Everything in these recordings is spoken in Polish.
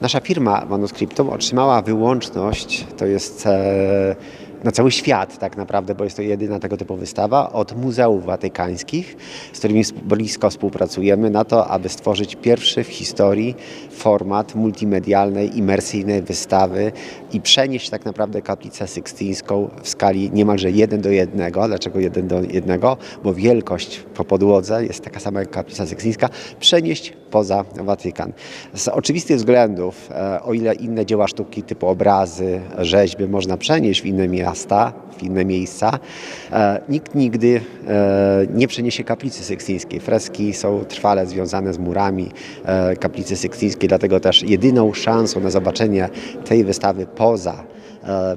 Nasza firma Manuscriptum otrzymała wyłączność, to jest e, na cały świat tak naprawdę, bo jest to jedyna tego typu wystawa, od muzeów watykańskich, z którymi blisko współpracujemy na to, aby stworzyć pierwszy w historii format multimedialnej, imersyjnej wystawy i przenieść tak naprawdę kaplicę sykstyńską w skali niemalże 1 do 1. Dlaczego 1 do 1? Bo wielkość po podłodze jest taka sama jak kaplica sykstyńska, przenieść poza Watykan. Z oczywistych względów, e, o ile inne dzieła sztuki typu obrazy, rzeźby można przenieść w inne miasta, w inne miejsca, e, nikt nigdy e, nie przeniesie kaplicy sykstyńskiej. Freski są trwale związane z murami kaplicy sykstyńskiej, dlatego też jedyną szansą na zobaczenie tej wystawy poza,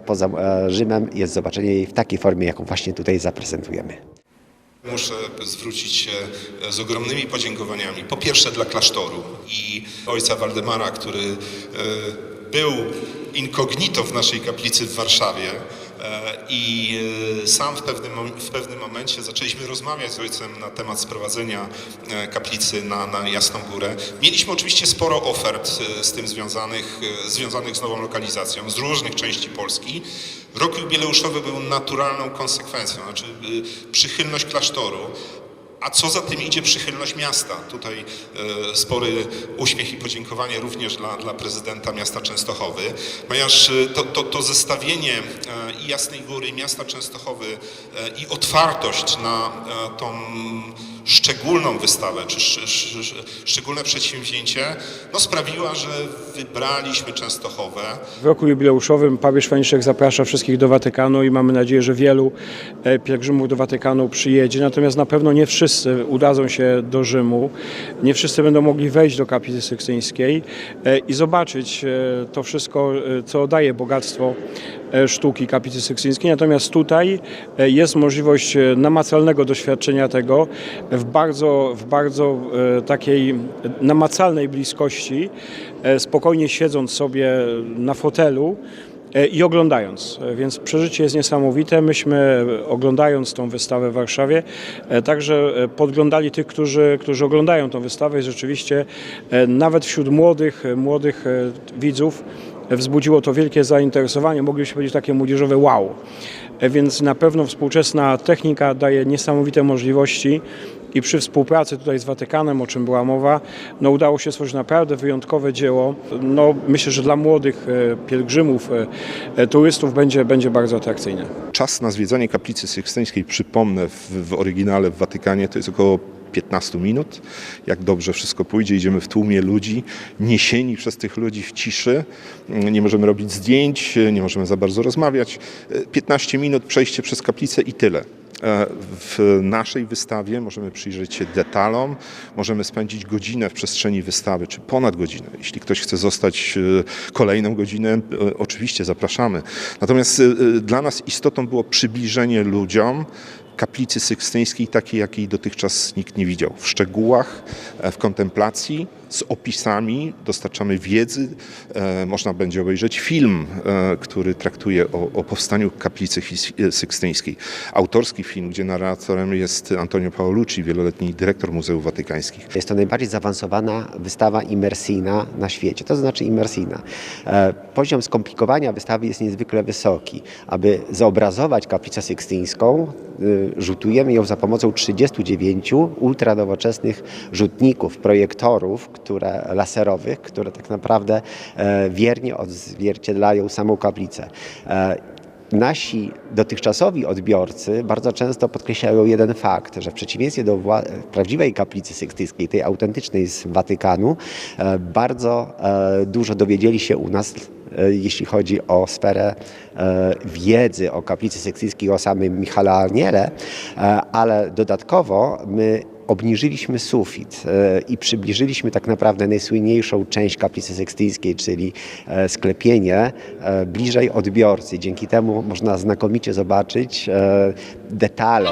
poza Rzymem jest zobaczenie jej w takiej formie, jaką właśnie tutaj zaprezentujemy. Muszę zwrócić się z ogromnymi podziękowaniami. Po pierwsze dla klasztoru i ojca Waldemara, który e, był incognito w naszej kaplicy w Warszawie. E, I e, sam w pewnym, w pewnym momencie zaczęliśmy rozmawiać z ojcem na temat sprowadzenia e, kaplicy na, na Jasną Górę. Mieliśmy oczywiście sporo ofert z tym związanych, związanych z nową lokalizacją, z różnych części Polski. Rok jubileuszowy był naturalną konsekwencją, znaczy przychylność klasztoru, a co za tym idzie przychylność miasta. Tutaj e, spory uśmiech i podziękowanie również dla, dla prezydenta miasta Częstochowy, ponieważ e, to, to, to zestawienie e, i Jasnej Góry, miasta Częstochowy i otwartość na tą szczególną wystawę, czy sz, sz, sz, szczególne przedsięwzięcie, no sprawiła, że wybraliśmy Częstochowę. W roku jubileuszowym papież Franciszek zaprasza wszystkich do Watykanu i mamy nadzieję, że wielu pielgrzymów do Watykanu przyjedzie. Natomiast na pewno nie wszyscy udadzą się do Rzymu. Nie wszyscy będą mogli wejść do kaplicy sykstyńskiej e, i zobaczyć e, to wszystko, e, co daje bogactwo sztuki kaplicy sykstyńskiej. Natomiast tutaj jest możliwość namacalnego doświadczenia tego w bardzo, w bardzo takiej namacalnej bliskości, spokojnie siedząc sobie na fotelu i oglądając. E, Więc przeżycie jest niesamowite. Myśmy e, oglądając tą wystawę w Warszawie e, także e, podglądali tych, którzy, którzy oglądają tą wystawę i rzeczywiście e, nawet wśród młodych, e, młodych e, widzów e, wzbudziło to wielkie zainteresowanie, moglibyśmy powiedzieć takie młodzieżowe wow. E, Więc na pewno współczesna technika daje niesamowite możliwości i przy współpracy tutaj z Watykanem, o czym była mowa, no udało się stworzyć naprawdę wyjątkowe dzieło. No, myślę, że dla młodych e, pielgrzymów, e, e, turystów będzie, będzie bardzo atrakcyjne. Czas na zwiedzanie kaplicy sykstyńskiej, przypomnę, w, w oryginale w Watykanie to jest około 15 minut. Jak dobrze wszystko pójdzie, idziemy w tłumie ludzi, niesieni przez tych ludzi w ciszy. Nie możemy robić zdjęć, nie możemy za bardzo rozmawiać. 15 minut przejście przez kaplicę i tyle. E, W naszej wystawie możemy przyjrzeć się detalom, możemy spędzić godzinę w przestrzeni wystawy, czy ponad godzinę. Jeśli ktoś chce zostać e, kolejną godzinę, e, oczywiście zapraszamy. Natomiast dla nas istotą było przybliżenie ludziom kaplicy sykstyńskiej, takiej, jakiej dotychczas nikt nie widział. W szczegółach, w kontemplacji, z opisami, dostarczamy wiedzy. E, Można będzie obejrzeć film, e, który traktuje o, o powstaniu kaplicy e, sykstyńskiej. Autorski film, gdzie narratorem jest Antonio Paolucci, wieloletni dyrektor Muzeów Watykańskich. Jest to najbardziej zaawansowana wystawa imersyjna na świecie. To znaczy imersyjna. Poziom skomplikowania wystawy jest niezwykle wysoki. Aby zobrazować kaplicę sykstyńską, rzutujemy ją za pomocą 39 ultranowoczesnych rzutników, projektorów, które, laserowych, które tak naprawdę e, wiernie odzwierciedlają samą kaplicę. E, Nasi dotychczasowi odbiorcy bardzo często podkreślają jeden fakt, że w przeciwieństwie do prawdziwej kaplicy sykstyjskiej, tej autentycznej z Watykanu, e, bardzo dużo dowiedzieli się u nas jeśli chodzi o sferę wiedzy o kaplicy sykstyjskiej, o samym Michale Aniele, ale dodatkowo my obniżyliśmy sufit e, i przybliżyliśmy tak naprawdę najsłynniejszą część kaplicy sykstyjskiej, czyli e, sklepienie, e, bliżej odbiorcy. Dzięki temu można znakomicie zobaczyć detale